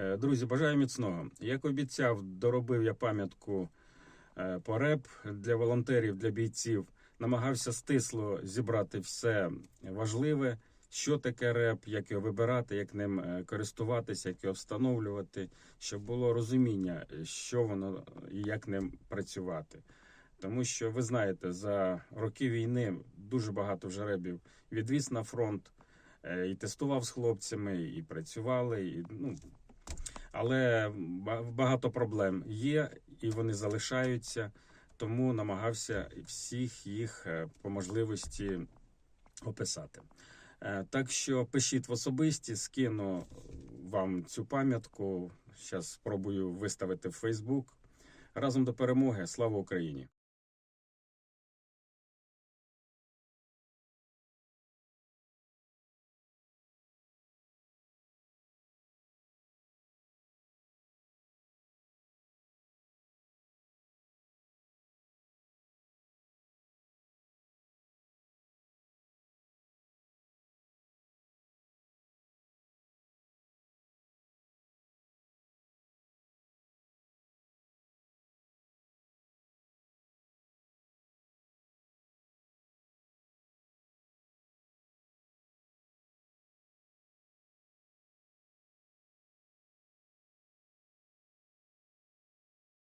Е, Друзі, бажаю міцного. Як обіцяв, доробив я пам'ятку е, по реп для волонтерів, для бійців. Намагався стисло зібрати все важливе, що таке реп, як його вибирати, як ним е, користуватися, як його встановлювати, щоб було розуміння, що воно і як ним працювати. Тому що ви знаєте, за роки війни дуже багато вже ребів відвіз на фронт і тестував з хлопцями, і працювали. І, ну, але багато проблем є, і вони залишаються. Тому намагався всіх їх е, по можливості описати. Е, Так що пишіть в особисті, скину вам цю пам'ятку. Зараз спробую виставити в Фейсбук. Разом до перемоги. Слава Україні!